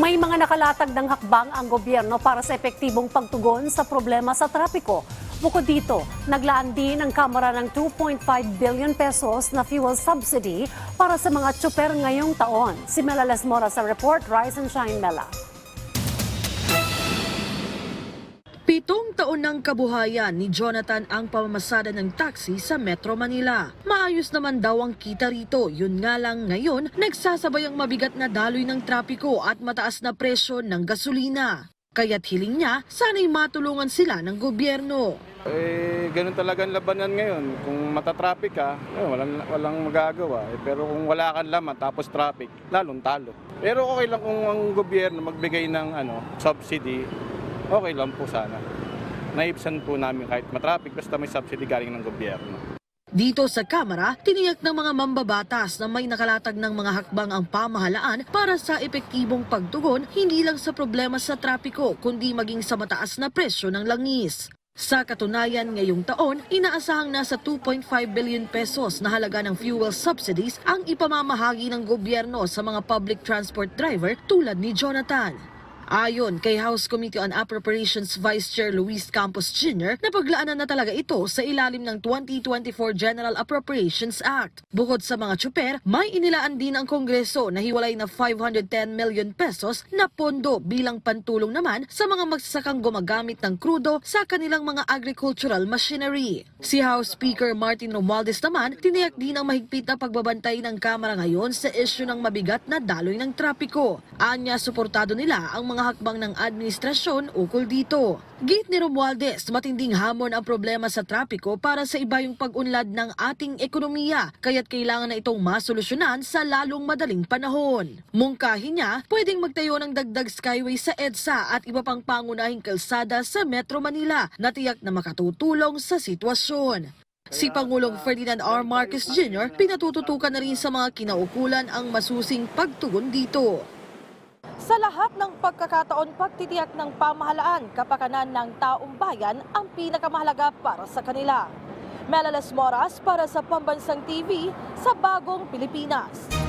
May mga nakalatag ng hakbang ang gobyerno para sa epektibong pagtugon sa problema sa trapiko. Bukod dito, naglaan din ang Kamara ng 2.5 billion pesos na fuel subsidy para sa mga tsuper ngayong taon. Si Mela Lesmora sa report, Rise and Shine Mela. Pitong taon ng kabuhayan ni Jonathan ang pamamasada ng taxi sa Metro Manila. Maayos naman daw ang kita rito, yun nga lang ngayon, nagsasabay ang mabigat na daloy ng trapiko at mataas na presyo ng gasolina. Kaya't hiling niya, sana'y matulungan sila ng gobyerno. Eh, ganun talaga ang labanan ngayon. Kung matatraffic ka, eh, walang, walang magagawa. Eh, pero kung wala kang laman tapos traffic, lalong talo. Pero okay lang kung ang gobyerno magbigay ng ano, subsidy, okay lang po sana. Naibsan po namin kahit matraffic, basta may subsidy galing ng gobyerno. Dito sa Kamara, tiniyak ng mga mambabatas na may nakalatag ng mga hakbang ang pamahalaan para sa epektibong pagtugon hindi lang sa problema sa trapiko kundi maging sa mataas na presyo ng langis. Sa katunayan ngayong taon, inaasahang nasa 2.5 billion pesos na halaga ng fuel subsidies ang ipamamahagi ng gobyerno sa mga public transport driver tulad ni Jonathan. Ayon kay House Committee on Appropriations Vice Chair Luis Campos Jr., napaglaanan na talaga ito sa ilalim ng 2024 General Appropriations Act. Bukod sa mga tsuper, may inilaan din ang Kongreso na hiwalay na 510 million pesos na pondo bilang pantulong naman sa mga magsasakang gumagamit ng krudo sa kanilang mga agricultural machinery. Si House Speaker Martin Romualdez naman, tiniyak din ang mahigpit na pagbabantay ng Kamara ngayon sa isyu ng mabigat na daloy ng trapiko. Anya, suportado nila ang mga hakbang ng administrasyon ukol dito. Gate ni Romualdez, matinding hamon ang problema sa trapiko para sa iba yung pag-unlad ng ating ekonomiya, kaya't kailangan na itong masolusyonan sa lalong madaling panahon. Mungkahi niya, pwedeng magtayo ng dagdag skyway sa EDSA at iba pang pangunahing kalsada sa Metro Manila na tiyak na makatutulong sa sitwasyon. Si Pangulong Ferdinand R. Marcos Jr. pinatututukan na rin sa mga kinaukulan ang masusing pagtugon dito. Sa lahat ng pagkakataon, pagtitiyak ng pamahalaan, kapakanan ng taong bayan ang pinakamahalaga para sa kanila. Melales Moras para sa Pambansang TV sa Bagong Pilipinas.